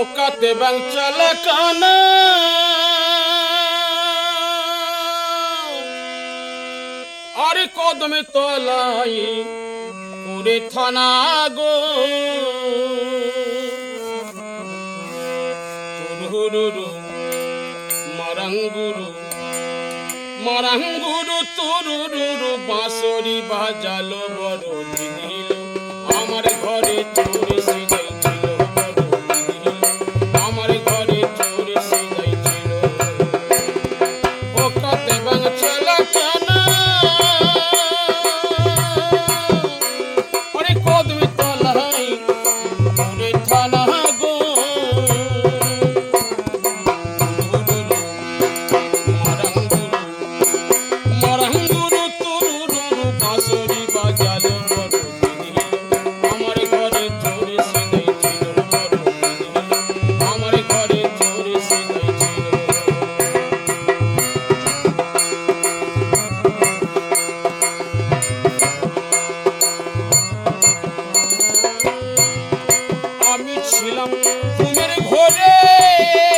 ওকাতে বাং চালাকানা আরে কদমে তলাই করে থানা গো। গুরু মারাঙ্গুরু মারাঙ্গুরু তুরুরুরু বাঁশরি বাজালো বড় দিনে। Yeah.